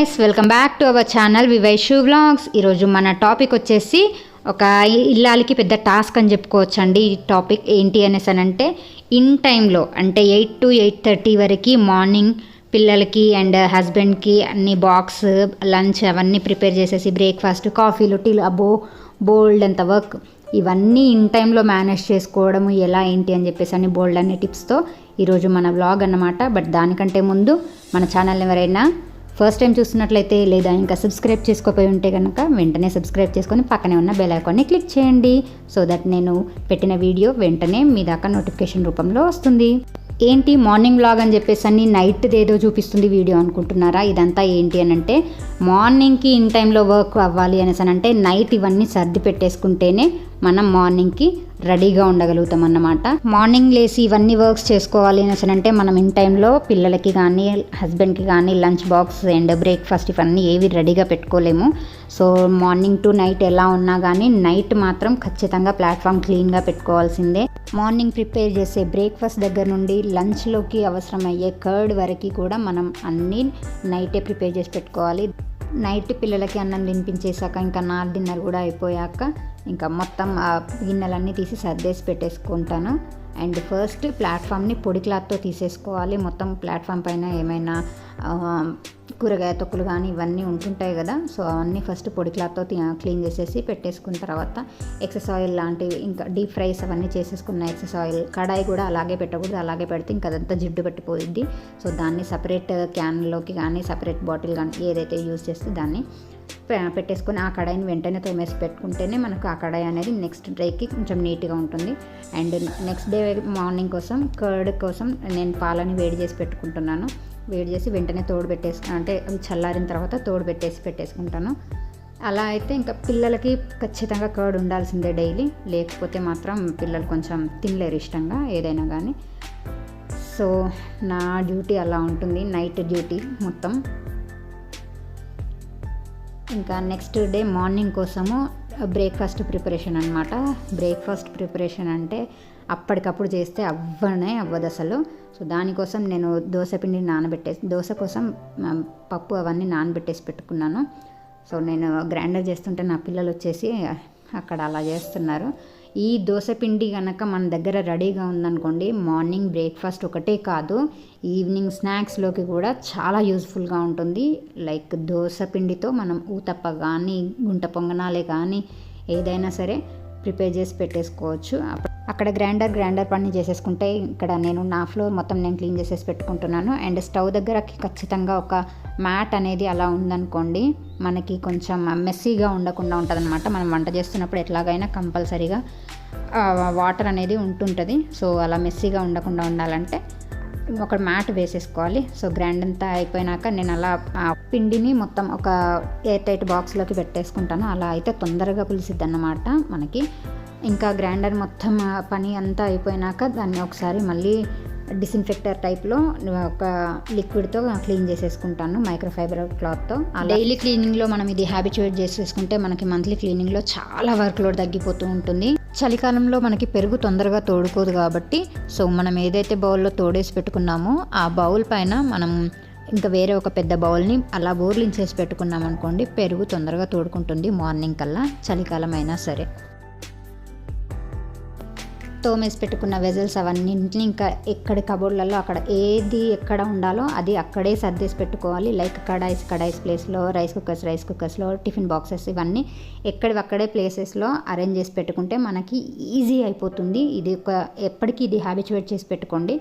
Guys welcome back to our channel వివైషు vlogs ఈరోజు మన topic వచ్చేసి ఒక ఇల్లాలకి పెద్ద టాస్క్ అని చెప్పుకోవచ్చండి. ఈ టాపిక్ ఏంటి అనేసి అని అంటే ఇన్ టైంలో అంటే ఎయిట్ టు ఎయిట్ థర్టీ వరకు మార్నింగ్ పిల్లలకి అండ్ హస్బెండ్కి అన్ని బాక్స్ లంచ్ అవన్నీ ప్రిపేర్ చేసేసి బ్రేక్ఫాస్ట్ కాఫీలు టీలు అబ్బో బోల్డ్ అంత వర్క్ ఇవన్నీ ఇన్ టైంలో మేనేజ్ చేసుకోవడం ఎలా ఏంటి అని చెప్పేసి అన్ని బోల్డ్ అనే టిప్స్తో ఈరోజు మన వ్లాగ్ అన్నమాట. బట్ దానికంటే ముందు మన ఛానల్ ఎవరైనా ఫస్ట్ టైం చూస్తున్నట్లయితే లేదా ఇంకా సబ్స్క్రైబ్ చేసుకోపోయి ఉంటే కనుక వెంటనే సబ్స్క్రైబ్ చేసుకొని పక్కనే ఉన్న బెల్ ఐకాన్ని క్లిక్ చేయండి. సో దట్ నేను పెట్టిన వీడియో వెంటనే మీ దాకా నోటిఫికేషన్ రూపంలో వస్తుంది. ఏంటి మార్నింగ్ వ్లాగ్ అని చెప్పేసి అన్ని నైట్ ఏదో చూపిస్తుంది వీడియో అనుకుంటున్నారా? ఇదంతా ఏంటి అని అంటే మార్నింగ్కి ఇన్ టైంలో వర్క్ అవ్వాలి అనేసి అని అంటే నైట్ ఇవన్నీ సర్ది పెట్టేసుకుంటేనే మనం మార్నింగ్కి రెడీగా ఉండగలుగుతాం అన్నమాట మార్నింగ్ లేసి ఇవన్నీ వర్క్స్ చేసుకోవాలి అనేసి అంటే మనం ఇన్ టైంలో పిల్లలకి కానీ హస్బెండ్కి కానీ లంచ్ బాక్స్ అండ్ బ్రేక్ఫాస్ట్ ఇవన్నీ ఏవి రెడీగా పెట్టుకోలేము. సో మార్నింగ్ టు నైట్ ఎలా ఉన్నా కానీ నైట్ మాత్రం ఖచ్చితంగా ప్లాట్ఫామ్ క్లీన్గా పెట్టుకోవాల్సిందే. మార్నింగ్ ప్రిపేర్ చేసే బ్రేక్ఫాస్ట్ దగ్గర నుండి లంచ్లోకి అవసరమయ్యే కర్డ్ వరకు కూడా మనం అన్నీ నైటే ప్రిపేర్ చేసి పెట్టుకోవాలి. నైట్ పిల్లలకి అన్నం తినిపించేశాక ఇంకా నా డిన్నర్ కూడా అయిపోయాక ఇంకా మొత్తం ఆ గిన్నెలన్నీ తీసి సర్దేసి పెట్టేసుకుంటాను. అండ్ ఫస్ట్ ప్లాట్ఫామ్ని పొడి క్లాత్తో తీసేసుకోవాలి. మొత్తం ప్లాట్ఫామ్ పైన ఏమైనా కూరగాయ తొక్కులు కానీ ఇవన్నీ ఉంటుంటాయి కదా. సో అవన్నీ ఫస్ట్ పొడి క్లాత్తో క్లీన్ చేసేసి పెట్టేసుకున్న తర్వాత ఎక్సెస్ ఆయిల్ లాంటివి ఇంకా డీప్ ఫ్రైస్ అవన్నీ చేసేసుకున్న ఎక్సెస్ ఆయిల్ కడాయి కూడా అలాగే పెట్టకూడదు. అలాగే పెడితే ఇంకా అదంతా జిడ్డు పెట్టిపోయింది సో దాన్ని సపరేట్ క్యాన్లోకి కానీ సపరేట్ బాటిల్ కానీ ఏదైతే యూజ్ చేస్తే దాన్ని పెట్టేసుకొని ఆ కడాయిని వెంటనే తోమేసి పెట్టుకుంటేనే మనకు ఆ కడాయి అనేది నెక్స్ట్ డేకి కొంచెం నీట్గా ఉంటుంది. అండ్ నెక్స్ట్ డే మార్నింగ్ కోసం కర్డ్ కోసం నేను పాలని వేడి చేసి పెట్టుకుంటున్నాను. వేడి చేసి వెంటనే తోడు పెట్టేసు అంటే చల్లారిన తర్వాత తోడు పెట్టేసి పెట్టేసుకుంటాను. అలా అయితే ఇంకా పిల్లలకి ఖచ్చితంగా కర్డ్ ఉండాల్సిందే డైలీ లేకపోతే మాత్రం పిల్లలు కొంచెం తినలేరు ఇష్టంగా ఏదైనా కానీ సో నా డ్యూటీ అలా ఉంటుంది. నైట్ డ్యూటీ మొత్తం. ఇంకా నెక్స్ట్ డే మార్నింగ్ కోసము బ్రేక్ఫాస్ట్ ప్రిపరేషన్ అనమాట బ్రేక్ఫాస్ట్ ప్రిపరేషన్ అంటే అప్పటికప్పుడు చేస్తే అవ్వనే అవ్వదు అసలు. సో దానికోసం నేను దోశ పిండిని నానబెట్టేసి దోశ కోసం uh, పప్పు అవన్నీ నానబెట్టేసి పెట్టుకున్నాను. సో నేను గ్రైండర్ చేస్తుంటే నా పిల్లలు వచ్చేసి uh, అక్కడ అలా చేస్తున్నారు. ఈ దోశపిండి కనుక మన దగ్గర రెడీగా ఉందనుకోండి మార్నింగ్ బ్రేక్ఫాస్ట్ ఒకటే కాదు ఈవినింగ్ స్నాక్స్లోకి కూడా చాలా యూస్ఫుల్గా ఉంటుంది. లైక్ దోశపిండితో మనం ఊతప్ప కానీ గుంట పొంగనాలే కానీ ఏదైనా సరే ప్రిపేర్ చేసి పెట్టేసుకోవచ్చు. అక్కడ గ్రైండర్ గ్రైండర్ పని చేసేసుకుంటే ఇక్కడ నేను నా ఫ్లోర్ మొత్తం నేను క్లీన్ చేసేసి పెట్టుకుంటున్నాను. అండ్ స్టవ్ దగ్గర ఖచ్చితంగా ఒక మ్యాట్ అనేది అలా ఉందనుకోండి మనకి కొంచెం మెస్సీగా ఉండకుండా ఉంటుందన్నమాట. మనం వంట చేస్తున్నప్పుడు ఎట్లాగైనా కంపల్సరీగా వాటర్ అనేది ఉంటుంటుంది. సో అలా మెస్సీగా ఉండకుండా ఉండాలంటే ఒక మ్యాట్ వేసేసుకోవాలి. సో గ్రైండ్ అంతా అయిపోయినాక నేను అలా ఆ పిండిని మొత్తం ఒక ఎయిర్ టైట్ బాక్స్లోకి పెట్టేసుకుంటాను. అలా అయితే తొందరగా పులిసిద్ది అన్నమాట మనకి. ఇంకా గ్రైండర్ మొత్తం పని అంతా అయిపోయినాక దాన్ని ఒకసారి మళ్ళీ డిస్ఇన్ఫెక్టర్ టైప్లో ఒక లిక్విడ్తో క్లీన్ చేసేసుకుంటాను మైక్రోఫైబర్ క్లాత్తో. డైలీ క్లీనింగ్లో మనం ఇది హ్యాబిచువేట్ చేసేసుకుంటే మనకి మంత్లీ క్లీనింగ్లో చాలా వర్క్ లోడ్ తగ్గిపోతూ ఉంటుంది. చలికాలంలో మనకి పెరుగు తొందరగా తోడుకోదు కాబట్టి సో మనం ఏదైతే బౌల్లో తోడేసి పెట్టుకున్నామో ఆ బౌల్ పైన మనం ఇంకా వేరే ఒక పెద్ద బౌల్ని అలా బోర్లించేసి పెట్టుకున్నాం అనుకోండి పెరుగు తొందరగా తోడుకుంటుంది మార్నింగ్ కల్లా చలికాలం అయినా సరే. తోమేసి పెట్టుకున్న వెజల్స్ అవన్నింటిని ఇంకా ఎక్కడ కబోర్డ్లలో అక్కడ ఏది ఎక్కడ ఉండాలో అది అక్కడే సర్దేసి పెట్టుకోవాలి. లైక్ కడాయిస్ కడాయిస్ ప్లేస్లో రైస్ కుక్కర్స్ రైస్ కుక్కర్స్లో టిఫిన్ బాక్సెస్ ఇవన్నీ ఎక్కడివక్కడే ప్లేసెస్లో అరేంజ్ చేసి పెట్టుకుంటే మనకి ఈజీ అయిపోతుంది. ఇది ఒక ఎప్పటికీ ఇది హ్యాబిచువేట్ చేసి పెట్టుకోండి.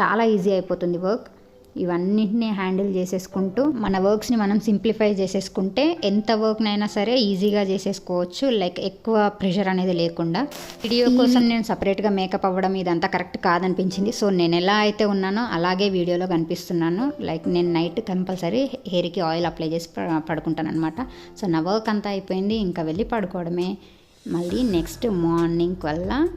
చాలా ఈజీ అయిపోతుంది వర్క్ ఇవన్నిటిని హ్యాండిల్ చేసేసుకుంటూ మన వర్క్స్ని మనం సింప్లిఫై చేసేసుకుంటే ఎంత వర్క్నైనా సరే ఈజీగా చేసేసుకోవచ్చు. లైక్ ఎక్కువ ప్రెషర్ అనేది లేకుండా. వీడియో కోసం నేను సపరేట్గా మేకప్ అవ్వడం ఇదంతా కరెక్ట్ కాదనిపించింది. సో నేను ఎలా అయితే ఉన్నానో అలాగే వీడియోలో కనిపిస్తున్నాను. లైక్ నేను నైట్ కంపల్సరీ హెయిర్కి ఆయిల్ అప్లై చేసి పడుకుంటాను అనమాట సో నా వర్క్ అంతా అయిపోయింది. ఇంకా వెళ్ళి పడుకోవడమే. మళ్ళీ నెక్స్ట్ మార్నింగ్ వల్ల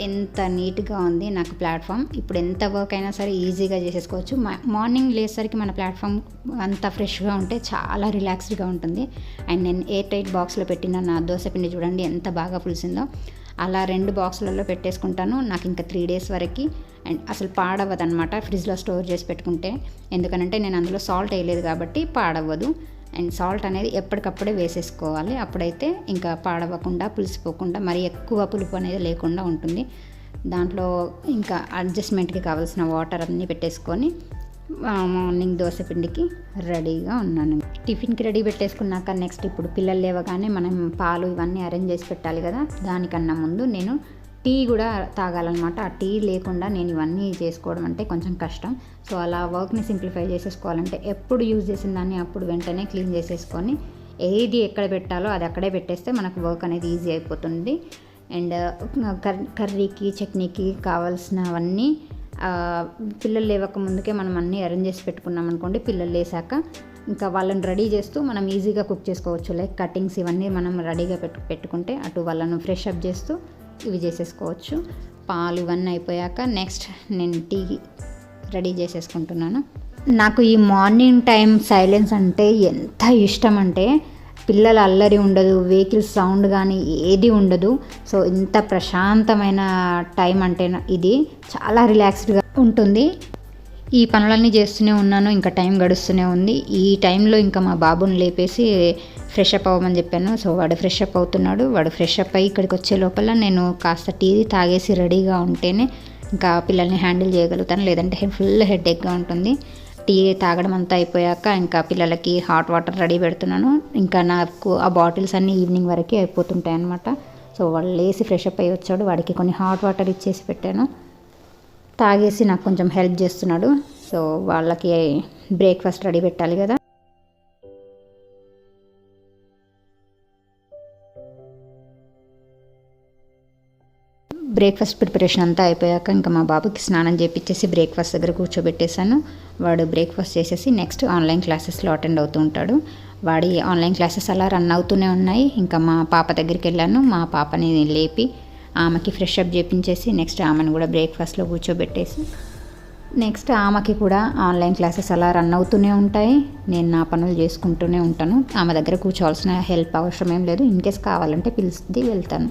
ఎంత నీట్గా ఉంది నాకు ప్లాట్ఫామ్ ఇప్పుడు ఎంత వర్క్ అయినా సరే ఈజీగా చేసేసుకోవచ్చు. మార్నింగ్ లేసరికి మన ప్లాట్ఫామ్ అంత ఫ్రెష్గా ఉంటే చాలా రిలాక్స్డ్గా ఉంటుంది. అండ్ నేను ఎయిర్ టైట్ బాక్స్లో పెట్టిన నా దోశ పిండి చూడండి ఎంత బాగా పులిసిందో. అలా రెండు బాక్సులలో పెట్టేసుకుంటాను. నాకు ఇంకా త్రీ డేస్ వరకు. అండ్ అసలు పాడవ్వదు అనమాట ఫ్రిడ్జ్లో స్టోర్ చేసి పెట్టుకుంటే. ఎందుకనంటే నేను అందులో సాల్ట్ వేయలేదు కాబట్టి పాడవ్వదు అండ్ సాల్ట్ అనేది ఎప్పటికప్పుడే వేసేసుకోవాలి. అప్పుడైతే ఇంకా పాడవకుండా పులిసిపోకుండా మరి ఎక్కువ పులుపు అనేది లేకుండా ఉంటుంది. దాంట్లో ఇంకా అడ్జస్ట్మెంట్కి కావాల్సిన వాటర్ అన్నీ పెట్టేసుకొని మార్నింగ్ దోశ పిండికి రెడీగా ఉన్నాను. టిఫిన్కి రెడీ పెట్టేసుకున్నాక నెక్స్ట్ ఇప్పుడు పిల్లలు లేవగానే మనం పాలు ఇవన్నీ అరేంజ్ చేసి పెట్టాలి కదా. దానికన్నా ముందు నేను టీ కూడా తాగాలన్నమాట. ఆ టీ లేకుండా నేను ఇవన్నీ చేసుకోవడం అంటే కొంచెం కష్టం. సో అలా వర్క్ని సింప్లిఫై చేసేసుకోవాలంటే ఎప్పుడు యూజ్ చేసిన దాన్ని అప్పుడు వెంటనే క్లీన్ చేసేసుకొని ఏది ఎక్కడ పెట్టాలో అది అక్కడే పెట్టేస్తే మనకు వర్క్ అనేది ఈజీ అయిపోతుంది. అండ్ కర్రీకి చట్నీకి కావాల్సినవన్నీ పిల్లలు లేవక ముందుకే మనం అన్నీ అరేంజ్ చేసి పెట్టుకున్నాం అనుకోండి పిల్లలు లేసాక ఇంకా వాళ్ళని రెడీ చేస్తూ మనం ఈజీగా కుక్ చేసుకోవచ్చు. లైక్ కటింగ్స్ ఇవన్నీ మనం రెడీగా పెట్టు పెట్టుకుంటే అటు వాళ్ళను ఫ్రెష్ అప్ చేస్తూ ఇవి చేసేసుకోవచ్చు. పాలు ఇవన్నీ అయిపోయాక నెక్స్ట్ నేను టీ రెడీ చేసేసుకుంటున్నాను. నాకు ఈ మార్నింగ్ టైం సైలెన్స్ అంటే ఎంత ఇష్టం అంటే పిల్లల అల్లరి ఉండదు వెహికల్ సౌండ్ కానీ ఏది ఉండదు. సో ఇంత ప్రశాంతమైన టైం అంటే ఇది చాలా రిలాక్స్డ్గా ఉంటుంది. ఈ పనులన్నీ చేస్తూనే ఉన్నాను ఇంకా టైం గడుస్తూనే ఉంది. ఈ టైంలో ఇంకా మా బాబుని లేపేసి ఫ్రెష్ అప్ అవ్వమని చెప్పాను. సో వాడు ఫ్రెష్ అప్ అవుతున్నాడు. వాడు ఫ్రెష్ అప్ అయ్యి ఇక్కడికి వచ్చే లోపల నేను కాస్త టీ తాగేసి రెడీగా ఉంటేనే ఇంకా పిల్లల్ని హ్యాండిల్ చేయగలుగుతాను. లేదంటే ఫుల్ హెడ్ ఎక్గా ఉంటుంది. టీ తాగడం అంతా అయిపోయాక ఇంకా పిల్లలకి హాట్ వాటర్ రెడీ పెడుతున్నాను. ఇంకా నాకు ఆ బాటిల్స్ అన్నీ ఈవినింగ్ వరకే అయిపోతుంటాయి అనమాట సో వాళ్ళు లేసి ఫ్రెష్ అప్ అయ్యి వచ్చాడు. వాడికి కొన్ని హాట్ వాటర్ ఇచ్చేసి పెట్టాను. తాగేసి నాకు కొంచెం హెల్ప్ చేస్తున్నాడు. సో వాళ్ళకి బ్రేక్ఫాస్ట్ రెడీ పెట్టాలి కదా. బ్రేక్ఫాస్ట్ ప్రిపరేషన్ అంతా అయిపోయాక ఇంకా మా బాబుకి స్నానం చేపించేసి బ్రేక్ఫాస్ట్ దగ్గర కూర్చోబెట్టేశాను. వాడు బ్రేక్ఫాస్ట్ చేసేసి నెక్స్ట్ ఆన్లైన్ క్లాసెస్లో అటెండ్ అవుతూ ఉంటాడు. వాడి ఆన్లైన్ క్లాసెస్ అలా రన్ అవుతూనే ఉన్నాయి. ఇంకా మా పాప దగ్గరికి వెళ్ళాను. మా పాపని లేపి ఆమెకి ఫ్రెష్ అప్ చేపించేసి నెక్స్ట్ ఆమెను కూడా బ్రేక్ఫాస్ట్లో కూర్చోబెట్టేసి నెక్స్ట్ ఆమెకి కూడా ఆన్లైన్ క్లాసెస్ అలా రన్ అవుతూనే ఉంటాయి. నేను నా పనులు చేసుకుంటూనే ఉంటాను. ఆమె దగ్గర కూర్చోవాల్సిన హెల్ప్ అవసరం ఏం లేదు. ఇన్ కేస్ కావాలంటే పిలిచి వెళ్తాను.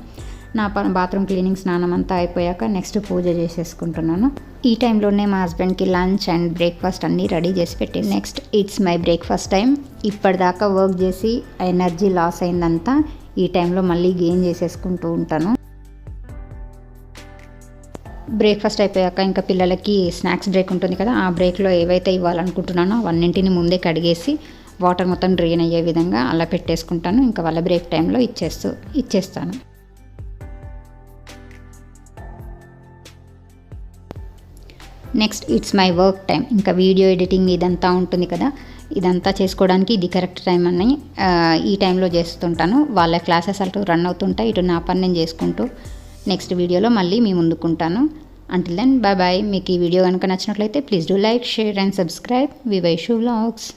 నా పని బాత్రూమ్ క్లీనింగ్ స్నానం అంతా అయిపోయాక నెక్స్ట్ పూజ చేసేసుకుంటున్నాను. ఈ టైంలోనే మా హస్బెండ్కి లంచ్ అండ్ బ్రేక్ఫాస్ట్ అన్నీ రెడీ చేసి పెట్టి next it's my breakfast time ఇప్పటిదాకా వర్క్ చేసి ఎనర్జీ లాస్ అయిందంతా. ఈ టైంలో మళ్ళీ గెయిన్ చేసేసుకుంటూ ఉంటాను. బ్రేక్ఫాస్ట్ అయిపోయాక ఇంకా పిల్లలకి స్నాక్స్ బ్రేక్ ఉంటుంది కదా ఆ బ్రేక్లో ఏవైతే ఇవ్వాలనుకుంటున్నానో అవన్నింటిని ముందే కడిగేసి వాటర్ మొత్తం డ్రైన్ అయ్యే విధంగా అలా పెట్టేసుకుంటాను. ఇంకా వాళ్ళ బ్రేక్ టైంలో ఇచ్చేస్తూ ఇచ్చేస్తాను. Next it's my work time. ఇంకా వీడియో ఎడిటింగ్ ఇదంతా ఉంటుంది కదా ఇదంతా చేసుకోవడానికి ఇది కరెక్ట్ టైం అని ఈ టైంలో చేస్తుంటాను. వాళ్ళ క్లాసెస్ అటు రన్ అవుతుంటాయి ఇటు నా పని నేను చేసుకుంటూ నెక్స్ట్ వీడియోలో మళ్ళీ మీ ముందుకుంటాను. అంటిల్ దెన్ బాయ్ బాయ్ మీకు ఈ వీడియో కనుక నచ్చినట్లయితే please do like share and subscribe V Vaishu vlogs